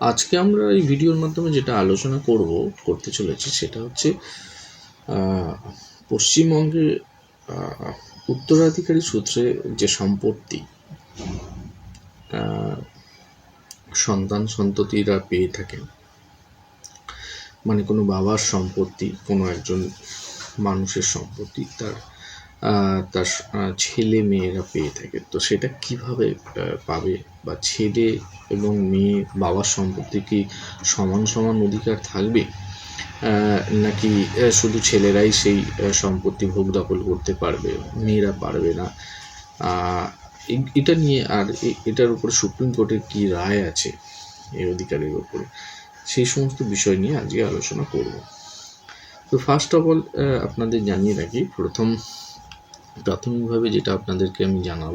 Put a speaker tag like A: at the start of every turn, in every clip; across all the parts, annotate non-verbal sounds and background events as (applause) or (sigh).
A: আজকে আমরা এই ভিডিওর মাধ্যমে যেটা আলোচনা করব করতে চলেছি সেটা হচ্ছে আহ, পশ্চিমবঙ্গে উত্তরাধিকারী সূত্রে যে সম্পত্তি সন্তান সন্ততিরা পেয়ে থাকেন মানে কোনো বাবার সম্পত্তি কোনো একজন মানুষের সম্পত্তি তার তার ছেলে মেয়েরা পেয়ে থাকে। তো সেটা কীভাবে পাবে? বা ছেলে এবং মেয়ে বাবার সম্পত্তি কি সমান সমান অধিকার থাকবে? নাকি শুধু ছেলেরাই সেই সম্পত্তি ভোগ দখল করতে পারবে? মেয়েরা পারবে না। এটা নিয়ে আর এটার উপরে সুপ্রিম কোর্টের কি রায় আছে এই অধিকারের উপরে? সেই সমস্ত বিষয় নিয়ে আজকে আলোচনা করব। তো ফার্স্ট অফ অল আপনাদের জানিয়ে রাখি, প্রথম প্রাথমিকভাবে যেটা আপনাদেরকে আমি জানাব,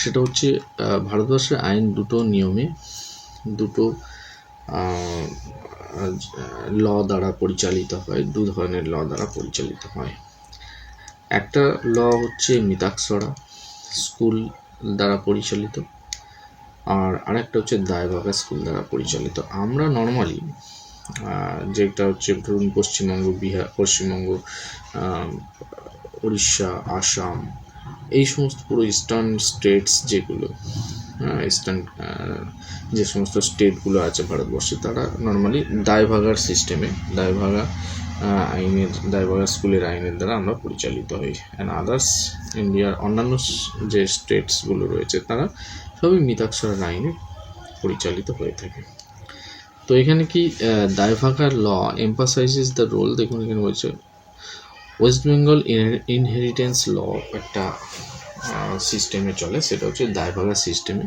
A: সেটা হচ্ছে ভারতবর্ষের আইন দুটো নিয়মে, দুটো ল দ্বারা পরিচালিত হয়, দু ধরনের ল দ্বারা পরিচালিত হয়। একটা ল হচ্ছে মিতাক্ষরা স্কুল দ্বারা পরিচালিত, আর আরেকটা হচ্ছে দায়ভাগা স্কুল দ্বারা পরিচালিত। আমরা নর্মালি যেটা হচ্ছে ধরুন পশ্চিমবঙ্গ, বিহার, পশ্চিমবঙ্গ উড়িষ্যা আসাম, এই সমস্ত পুরো ইস্টার্ন স্টেটস যেগুলো হ্যাঁ ইস্টার্ন যে সমস্ত স্টেটগুলো আছে ভারতবর্ষে, তারা নর্মালি দায়ভাগার সিস্টেমে দায়ভাগা আইনের, দায়ভাগা স্কুলের আইনের দ্বারা আমরা পরিচালিত হই। অ্যান্ড আদার্স ইন্ডিয়ার অন্যান্য যে স্টেটসগুলো রয়েছে, তারা সবই মিতাক্ষরার আইনে পরিচালিত হয়ে থাকে। তো এখানে কি দায়ভাগার ল এম্পাসাইজেস দ্য রোল দেখুন এখানে বলছে ওয়েস্ট বেঙ্গল ইনহেরিটেন্স ল একটা সিস্টেমে চলে, সেটা হচ্ছে দায়ভাগা সিস্টেমে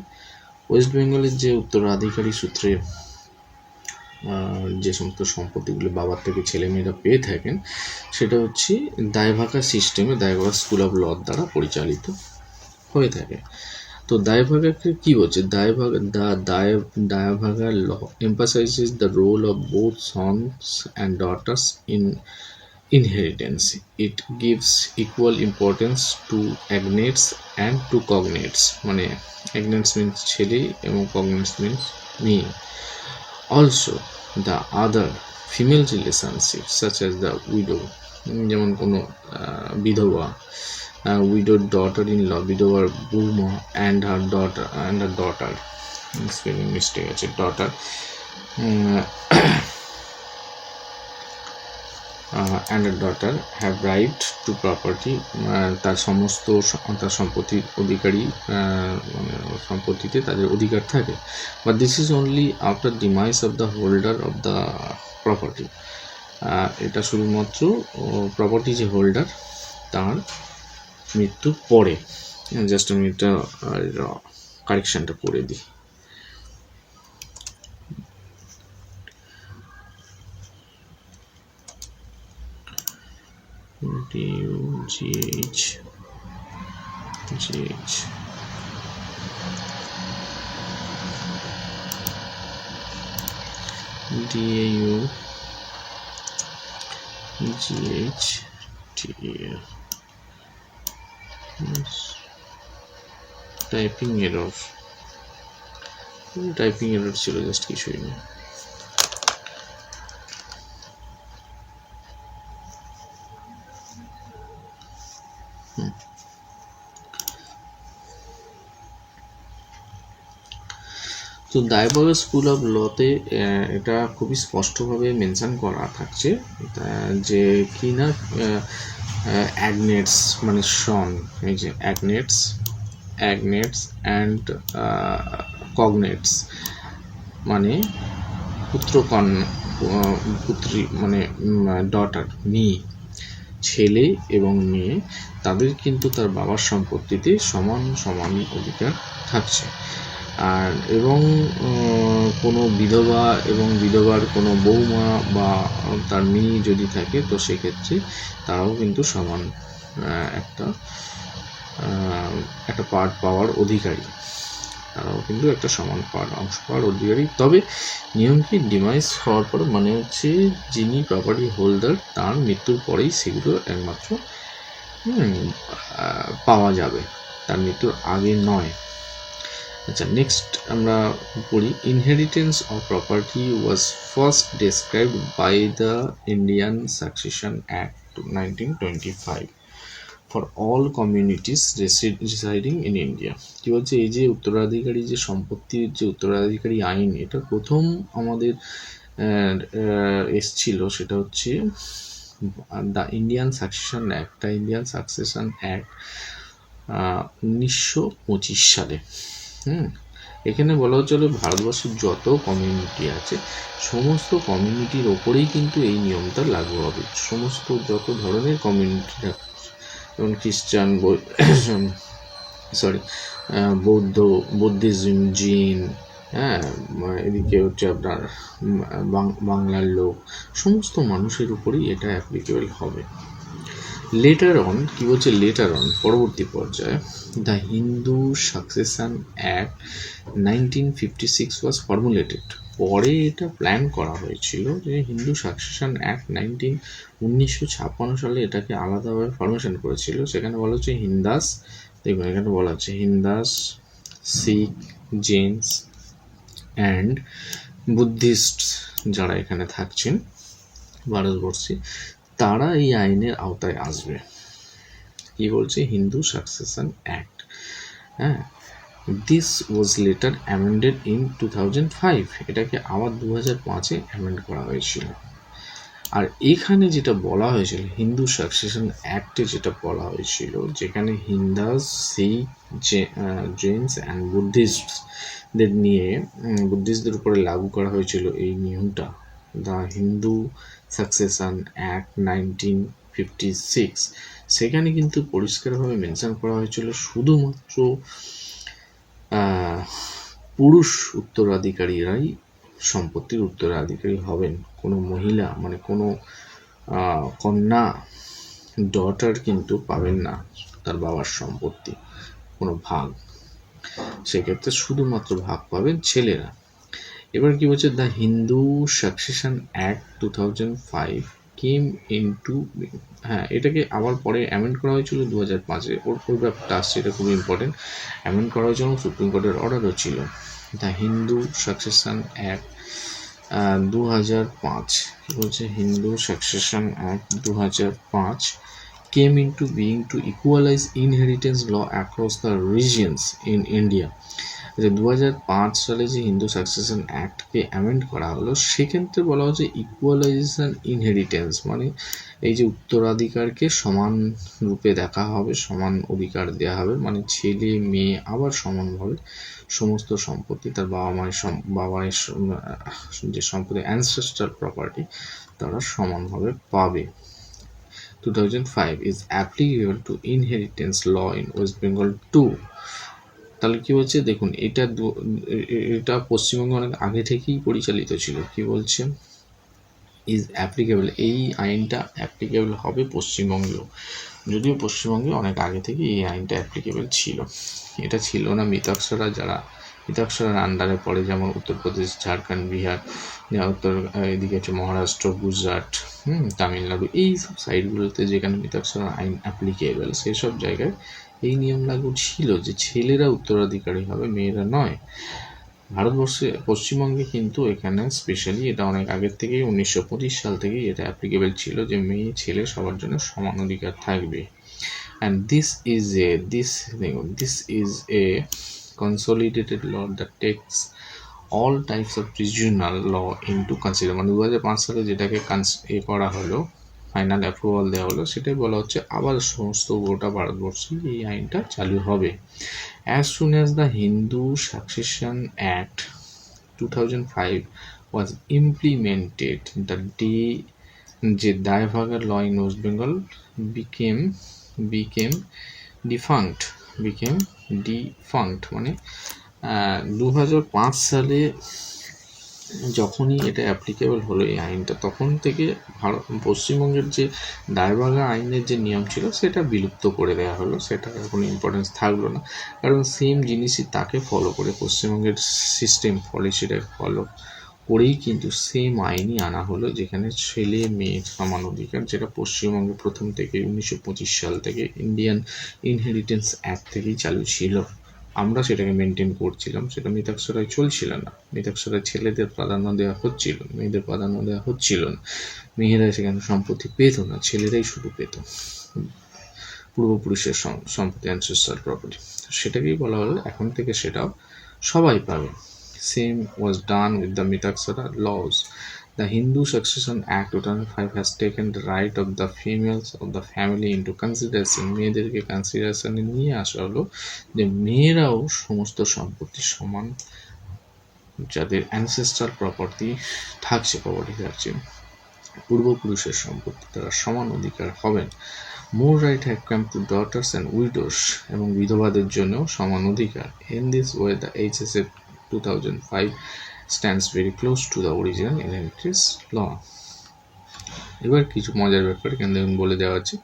A: ওয়েস্ট বেঙ্গলের যে উত্তরাধিকারী সূত্রে যে সমস্ত সম্পত্তিগুলো বাবার থেকে ছেলেমেয়েরা পেয়ে থাকেন, সেটা হচ্ছে দায়ভাগা সিস্টেমে দায়ভাগা স্কুল অফ ল দ্বারা পরিচালিত হয়ে থাকে। তো দায়ভাগাকে কী বলছে? দায়ভাগ, দা, দায়, Dayabhaga law emphasizes the role of both sons and daughters in inheritance. It gives equal importance to agnates and to cognates. মানে agnates means ছেলে এবং cognates means মেয়ে. Also, the other female relationships such as the widow যেমন কোনো বিধবা উইডোর daughter in law বিধবার বৌমা and her daughter and her daughter spelling mistake আছে daughter and daughter have right to property তার সমস্ত তার সম্পত্তির অধিকারী মানে সম্পত্তিতে তাদের অধিকার থাকে। But this is only after demise of the holder of the property এটা শুধুমাত্র প্রপার্টি যে হোল্ডার তার মৃত্যুর পরে জাস্ট আমি এটা কারেকশনটা করে দিই। G H. T A Yes. Typing error typing error ছিল জাস্ট কিছুই না। তো দায়ভাগা স্কুল অফ লতে এটা খুবই স্পষ্টভাবে মেনশান করা থাকছে যে কি না অ্যাগনেটস মানে সন এই যে অ্যাগনেটস অ্যাগনেটস অ্যান্ড কগনেটস মানে পুত্র কন্যা আহ, পুত্রী মানে ডটার মেয়ে ছেলে এবং মেয়ে তাদের কিন্তু তার বাবার সম্পত্তিতে সমান সমান অধিকার থাকছে। আর এবং কোনো বিধবা এবং বিধবার কোনো বৌমা বা তার মেয়ে যদি থাকে, তো সেক্ষেত্রে তারাও কিন্তু সমান একটা একটা পার্ট পাওয়ার অধিকারী। তারাও কিন্তু একটা সমান পার্ট অংশ পাওয়ার অধিকারী। তবে নিয়ম কি ডিমাইস হওয়ার পর মানে হচ্ছে যিনি প্রপার্টি হোল্ডার তার মৃত্যুর পরেই সেগুলো একমাত্র পাওয়া যাবে। তার মৃত্যুর আগে নয়। আচ্ছা নেক্সট আমরা পড়ি inheritance of property was first described by the Indian succession act nineteen twenty five for all communities residing in India কি বলছে? এই যে উত্তরাধিকারী যে সম্পত্তির যে উত্তরাধিকারী আইন, এটা প্রথম আমাদের এসছিল, সেটা হচ্ছে the Indian succession act the Indian succession act উনিশশো পঁচিশ সালে। হুম, এখানে বলা হচ্ছিল ভারতবর্ষের যত কমিউনিটি আছে, সমস্ত কমিউনিটির ওপরেই কিন্তু এই নিয়মটা লাগু হবে। সমস্ত যত ধরনের কমিউনিটি যেমন খ্রিস্টান সরি (coughs) বৌদ্ধ, বুদ্ধিজম, জিন হ্যাঁ এদিকে হচ্ছে আপনার বাংলার লোক, সমস্ত মানুষের উপরেই এটা অ্যাপ্লিকেবল হবে। লেটার অন কি বলছে? লেটার অন পরবর্তী পর্যায়ে succession act nineteen fifty six was formulated পরে এটা প্ল্যান করা হয়েছিল যে হিন্দু সাকসেশন অ্যাক্ট নাইনটিন উনিশশো ছাপ্পান্ন সালে এটাকে আলাদাভাবে ফরমেশন করেছিল। সেখানে বলা হচ্ছে হিন্দাস দেখুন এখানে বলা হচ্ছে হিন্দাস শিখ জেন্স অ্যান্ড বুদ্ধিস্ট যারা এখানে থাকছেন, ভারতবর্ষে, তারা এই আইনের আওতায় আসবে। কি বলছে? Hindu succession act. হ্যাঁ? This was later amended in two thousand five এটাকে আবার দু হাজার পাঁচে অ্যামেন্ড করা হয়েছিল। আর এখানে যেটা বলা হয়েছিল, হিন্দু সাকসেশন অ্যাক্টে যেটা বলা হয়েছিল, যেখানে হিন্দাস, শিখ জেন্স অ্যান্ড বুদ্ধিস্টদের নিয়ে বুদ্ধিস্টদের উপরে লাগু করা হয়েছিল এই নিয়মটা। The Hindu succession act nineteen fifty six সেখানে কিন্তু পরিষ্কারভাবে মেনশন করা হয়েছিল শুধুমাত্র পুরুষ উত্তরাধিকারীরাই সম্পত্তির উত্তরাধিকারী হবেন। কোনো মহিলা মানে কোনো কন্যা ডটার কিন্তু পাবেন না তার বাবার সম্পত্তি, কোনো ভাগ। সেক্ষেত্রে শুধুমাত্র ভাগ পাবেন ছেলেরা। এবার কি বলছে? The Hindu succession act two thousand five came in to হ্যাঁ এটাকে আবার পরে অ্যামেন্ড করা হয়েছিল দু হাজার পাঁচে। ওর ওর ব্যাপারটা আসছে, এটা খুবই ইম্পর্টেন্ট অ্যামেন্ড করা হয়েছিল সুপ্রিম কোর্টের অর্ডারও ছিল। দ্য হিন্দু সাকসেশন অ্যাক্ট দু হাজার পাঁচ। কী বলছে? হিন্দু সাকসেশন অ্যাক্ট দু হাজার পাঁচ came into being to equalize inheritance law across the regions in India. যে দু হাজার পাঁচ সালে যে হিন্দু সাকসেশন অ্যাক্টকে অ্যামেন্ড করা হলো, সেক্ষেত্রে বলা হচ্ছে ইকুয়ালাইজেশন ইনহেরিটেন্স মানে এই যে উত্তরাধিকারকে সমান রূপে দেখা হবে, সমান অধিকার দেওয়া হবে মানে ছেলে, মেয়ে আবার সমানভাবে সমস্ত সম্পত্তি, তার বাবা মায়ের বাবা মায়ের যে সম্পত্তি অ্যানসেস্টার প্রপার্টি তারা সমানভাবে পাবে। 2005 is applicable to inheritance law in West Bengal too তাহলে কি বলছে? দেখুন, এটা এটা পশ্চিমবঙ্গে অনেক আগে থেকেই পরিচালিত ছিল। কি বলছে? ইজ অ্যাপ্লিকেবল এই আইনটা অ্যাপ্লিকেবল হবে পশ্চিমবঙ্গেও যদিও পশ্চিমবঙ্গে অনেক আগে থেকে এই আইনটা অ্যাপ্লিকেবল ছিল। এটা ছিল না মিতাক্ষরা যারা, মিতাক্ষরার আন্ডারে পড়ে যেমন উত্তরপ্রদেশ, ঝাড়খণ্ড, বিহার উত্তর, এদিকে হচ্ছে মহারাষ্ট্র, গুজরাট, হুম, তামিলনাড়ু, এই সব সাইডগুলোতে যেখানে মিতাক্ষরা আইন অ্যাপ্লিকেবল সেই সব জায়গায় এই নিয়ম লাগু ছিল যে ছেলেরা উত্তরাধিকারী হবে, মেয়েরা নয়। ভারতবর্ষে, পশ্চিমবঙ্গে কিন্তু এখানে স্পেশালি এটা অনেক আগের থেকেই, উনিশশো পঁচিশ সাল থেকেই এটা অ্যাপ্লিকেবল ছিল যে মেয়ে, ছেলে সবার জন্য সমান অধিকার থাকবে। And this is a this this is a consolidated law that takes all types of regional law into consider মানে দু হাজার পাঁচ সালে যেটাকে এ করা হলো ফাইনাল অ্যাপ্রুভাল দেওয়া হলো, সেটাই বলা হচ্ছে আবার সমস্ত গোটা ভারতবর্ষে এই আইনটা চালু হবে। As soon as the Hindu succession act two thousand five was implemented the day যে দায়ভাগার law in West Bengal became became defunct became defunct মানে দু হাজার পাঁচ সালে যখনই এটা অ্যাপ্লিকেবল হলো এই আইনটা, তখন থেকে ভারত, পশ্চিমবঙ্গের যে দায়ভাগা আইনের যে নিয়ম ছিল, সেটা বিলুপ্ত করে দেওয়া হলো, সেটা কোনো ইম্পর্টেন্স থাকল না। কারণ সেম জিনিসই তাকে ফলো করে, পশ্চিমবঙ্গের সিস্টেম পলিসিটাকে ফলো করেই কিন্তু সেম আইনই আনা হলো, যেখানে ছেলে মেয়ে সমান অধিকার, যেটা পশ্চিমবঙ্গে প্রথম থেকে উনিশশো পঁচিশ সাল থেকে ইন্ডিয়ান ইনহেরিটেন্স অ্যাক্ট থেকেই চালু ছিল। আমরা সেটাকে মেনটেন করছিলাম, সেটা মিতাক্ষরায় চলছিল না। মিতাক্ষরায় ছেলেদের প্রাধান্য দেওয়া হচ্ছিল মেয়েদের প্রাধান্য দেওয়া হচ্ছিল না। মেয়েরা সেখানে সম্পত্তি পেত না, ছেলেরাই শুধু পেত। পূর্বপুরুষের সম্পত্তি অ্যানসেস্টার প্রপার্টি সেটাকেই বলা হলো, এখন থেকে সেটাও সবাই পাবে। Same was done with the Mitakshara laws The Hindu Succession Act 2005 has taken the right of the females of the family into consideration. মেয়েদেরকে কনসিডারেশনে নিয়ে আসা হলো যে মেয়েরাও সমস্ত সম্পত্তি সমান যাদের অ্যানসেস্টার প্রপার্টি থাকছে প্রপার্টি থাকছে, পূর্বপুরুষের সম্পত্তি তারা সমান অধিকার হবেন more right have come to daughters and widows এবং বিধবাদের জন্য সমান অধিকার in this way the H S F two thousand five stands very close to the original inheritance law এবার কিছু মজার ব্যাপার এখানে বলে দেওয়া আছে।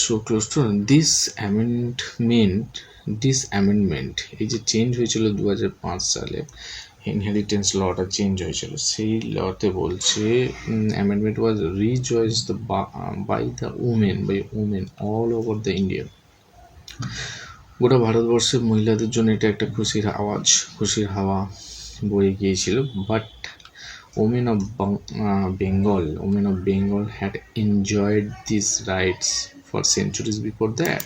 A: So close to this amendment this amendment এই যে চেঞ্জ হয়েছিল দু হাজার পাঁচ সালে ইনহেরিটেন্স লটা চেঞ্জ হয়েছিল। সেই লতে বলছে amendment was rejoiced the by the women by women all over the India গোটা ভারতবর্ষের মহিলাদের জন্য এটা একটা খুশির আওয়াজ, খুশির হাওয়া বয়ে গিয়েছিল। But women of Bengal women of Bengal had enjoyed this rights for centuries before that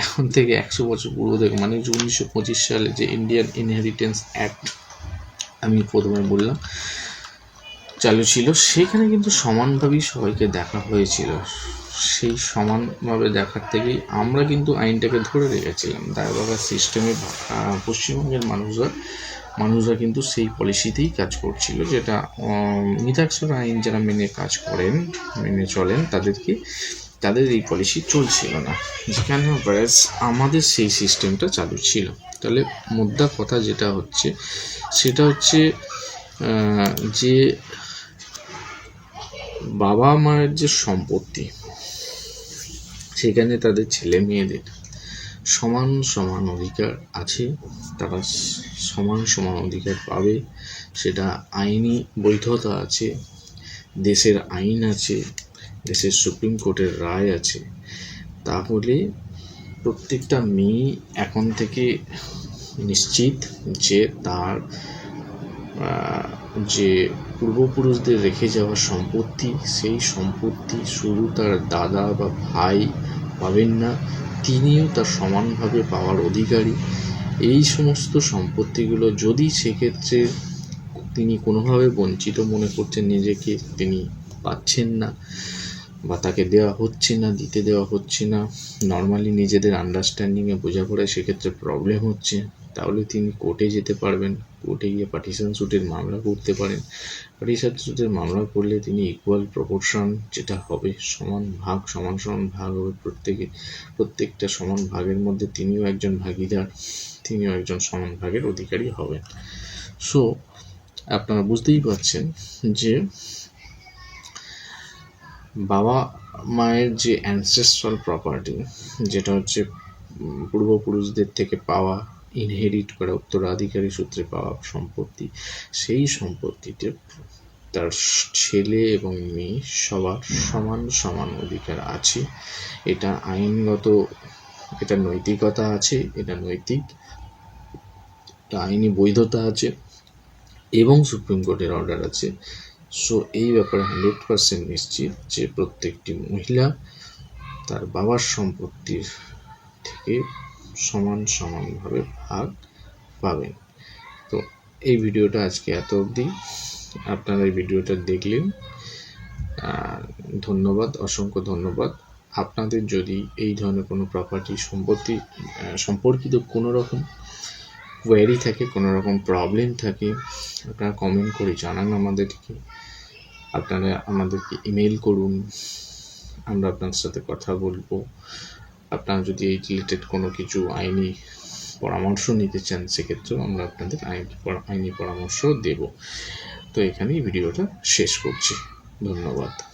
A: এখন থেকে একশো বছর পূর্ব থেকে মানে উনিশশো পঁচিশ সালে যে ইন্ডিয়ান ইনহেরিটেন্স অ্যাক্ট আমি প্রথমে বললাম, চালু ছিল, সেখানে কিন্তু সমানভাবেই সবাইকে দেখা হয়েছিল। সেই সমানভাবে দেখার থেকেই আমরা কিন্তু আইনটাকে ধরে রেখেছিলাম। দায়বাগার সিস্টেমে পশ্চিমবঙ্গের মানুষরা মানুষরা কিন্তু সেই পলিসিতেই কাজ করছিল যেটা উম, মিতাক্ষর আইন যারা মেনে কাজ করেন মেনে চলেন তাদেরকে তাদের এই পলিসি চলছিল না। যেখানে whereas আমাদের সেই সিস্টেমটা চালু ছিল। তাহলে মুদ্রা কথা যেটা হচ্ছে সেটা হচ্ছে যে বাবা মায়ের যে সম্পত্তি সেখানে তাদের ছেলে মেয়েদের সমান সমান অধিকার আছে, তারা সমান সমান অধিকার পাবে, সেটা আইনি বৈধতা আছে, দেশের আইন আছে, দেশের সুপ্রিম কোর্টের রায় আছে। তাহলে প্রত্যেকটা মেয়ে এখন থেকে নিশ্চিত যে তার যে পূর্বপুরুষদের রেখে যাওয়া সম্পত্তি, সেই সম্পত্তি শুধু তার দাদা বা ভাই পাবেন না। তিনিও তার সমানভাবে পাওয়ার অধিকারী। এই সমস্ত সম্পত্তিগুলো যদি সেক্ষেত্রে তিনি কোনোভাবে বঞ্চিত মনে করছেন নিজেকে, তিনি পাচ্ছেন না। বা তাকে দেওয়া হচ্ছে না, দিতে দেওয়া হচ্ছে না নর্মালি নিজেদের আন্ডারস্ট্যান্ডিংয়ে বোঝাপড়ায় সেক্ষেত্রে প্রবলেম হচ্ছে। তাহলে তিনি কোর্টে যেতে পারবেন কোর্টে গিয়ে পার্টিশন সুটের মামলা করতে পারেন। পার্টিশন সুটের মামলা করলে তিনি ইকুয়াল প্রপোর্শন যেটা হবে, সমান ভাগ, সমান সমান ভাগ হবে প্রত্যেকে, প্রত্যেকটা সমান ভাগের মধ্যে তিনিও একজন ভাগিদার, তিনিও একজন সমান ভাগের অধিকারী হবেন। সো আপনারা বুঝতেই পারছেন যে বাবা মায়ের যে অ্যানসেস্ট্রাল প্রপার্টি যেটা হচ্ছে পূর্বপুরুষদের থেকে পাওয়া ইনহেরিট করা, উত্তরাধিকারী সূত্রে পাওয়া সম্পত্তি, সেই সম্পত্তিতে তার ছেলে এবং মেয়ে সবার সমান সমান অধিকার আছে। এটা আইনগত, এটা নৈতিকতা আছে, এটা নৈতিক, এটা আইনি বৈধতা আছে এবং সুপ্রিম কোর্টের অর্ডার আছে। সো এই ব্যাপারে হান্ড্রেড পার্সেন্ট নিশ্চিত যে প্রত্যেকটি মহিলা তার বাবার সম্পত্তির থেকে সমান সমানভাবে ভাগ পাবেন। তো এই ভিডিওটা আজকে এত অবধি। আপনারা এই ভিডিওটা দেখলেন। ধন্যবাদ, অসংখ্য ধন্যবাদ। আপনাদের যদি এই ধরনের কোনো প্রপার্টি সম্পত্তি সম্পর্কিত কোনো রকম কোয়ারি থাকে, কোনো রকম প্রবলেম থাকে, আপনারা কমেন্ট করে জানান আমাদেরকে। আপনারা আমাদেরকে ইমেল করুন, আমরা আপনার সাথে কথা বলব। আপনারা যদি এই রিলেটেড কোনো কিছু আইনি পরামর্শ নিতে চান, সেক্ষেত্রেও আমরা আপনাদের আইনি আইনি পরামর্শ দেব। তো এখানেই ভিডিওটা শেষ করছি। ধন্যবাদ।